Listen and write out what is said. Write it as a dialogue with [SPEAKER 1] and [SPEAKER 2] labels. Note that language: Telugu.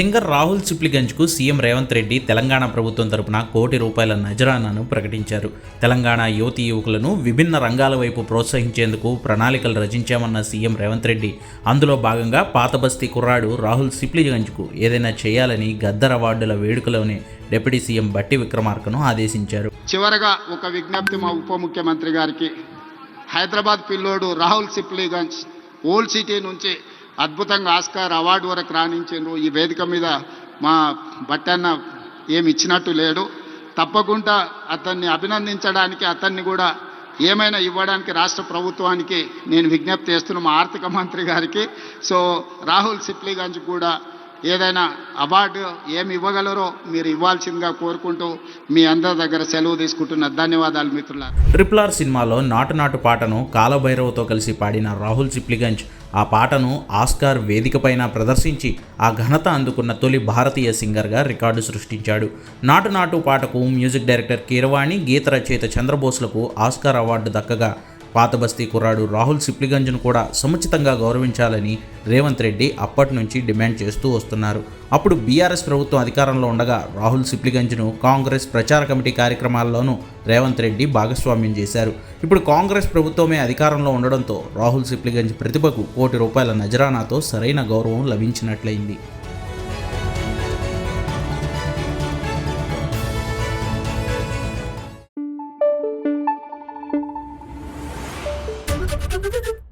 [SPEAKER 1] సింగర్ రాహుల్ సిప్లిగంజ్కు సీఎం రేవంత్ రెడ్డి తెలంగాణ ప్రభుత్వం తరపున కోటి రూపాయల నజరానాను ప్రకటించారు. తెలంగాణ యువతి యువకులను విభిన్న రంగాల వైపు ప్రోత్సహించేందుకు ప్రణాళికలు రచించామన్న సీఎం రేవంత్ రెడ్డి. అందులో భాగంగా పాతబస్తీ కుర్రాడు రాహుల్ సిప్లిగంజ్కు ఏదైనా చేయాలని గద్దర్ అవార్డుల వేడుకలోనే డిప్యూటీ సీఎం బట్టి విక్రమార్కను ఆదేశించారు.
[SPEAKER 2] చివరగా ఒక విజ్ఞప్తి మా ఉప ముఖ్యమంత్రి గారికి. హైదరాబాద్ పిల్లోడు రాహుల్ సిప్లిగంజ్ ఓల్డ్ సిటీ నుంచి అద్భుతంగా ఆస్కార్ అవార్డు వరకు రాణించిండ్రు. ఈ వేదిక మీద మా బట్టన్న ఏమి ఇచ్చినట్టు లేడు. తప్పకుండా అతన్ని అభినందించడానికి అతన్ని కూడా ఏమైనా ఇవ్వడానికి రాష్ట్ర ప్రభుత్వానికి నేను విజ్ఞప్తి చేస్తున్న మా ఆర్థిక మంత్రి గారికి. సో రాహుల్ సిప్లీగంజ్ కూడా ఏదైనా అవార్డు ఏమి ఇవ్వగలరో మీరు ఇవ్వాల్సిందిగా కోరుకుంటూ మీ అందరి దగ్గర సెలవు తీసుకుంటున్న ధన్యవాదాలు మిత్రుల
[SPEAKER 1] ట్రిపుల్ ఆర్ సినిమాలో నాటు నాటు పాటను కాలభైరవతో కలిసి పాడిన రాహుల్ సిప్లిగంజ్ ఆ పాటను ఆస్కార్ వేదికపైన ప్రదర్శించి ఆ ఘనత అందుకున్న తొలి భారతీయ సింగర్గా రికార్డు సృష్టించాడు. నాటు నాటు పాటకు మ్యూజిక్ డైరెక్టర్ కీరవాణి గీత రచయిత చంద్రబోస్లకు ఆస్కార్ అవార్డు దక్కగా పాత బస్తీ కుర్రాడు రాహుల్ సిప్లిగంజ్ను కూడా సముచితంగా గౌరవించాలని రేవంత్ రెడ్డి అప్పటి నుంచి డిమాండ్ చేస్తూ వస్తున్నారు. అప్పుడు బీఆర్ఎస్ ప్రభుత్వం అధికారంలో ఉండగా రాహుల్ సిప్లిగంజ్ను కాంగ్రెస్ ప్రచార కమిటీ కార్యక్రమాల్లోనూ రేవంత్ రెడ్డి భాగస్వామ్యం చేశారు. ఇప్పుడు కాంగ్రెస్ ప్రభుత్వమే అధికారంలో ఉండడంతో రాహుల్ సిప్లిగంజ్ ప్రతిభకు కోటి రూపాయల నజరానాతో సరైన గౌరవం లభించినట్లయింది. Thank you.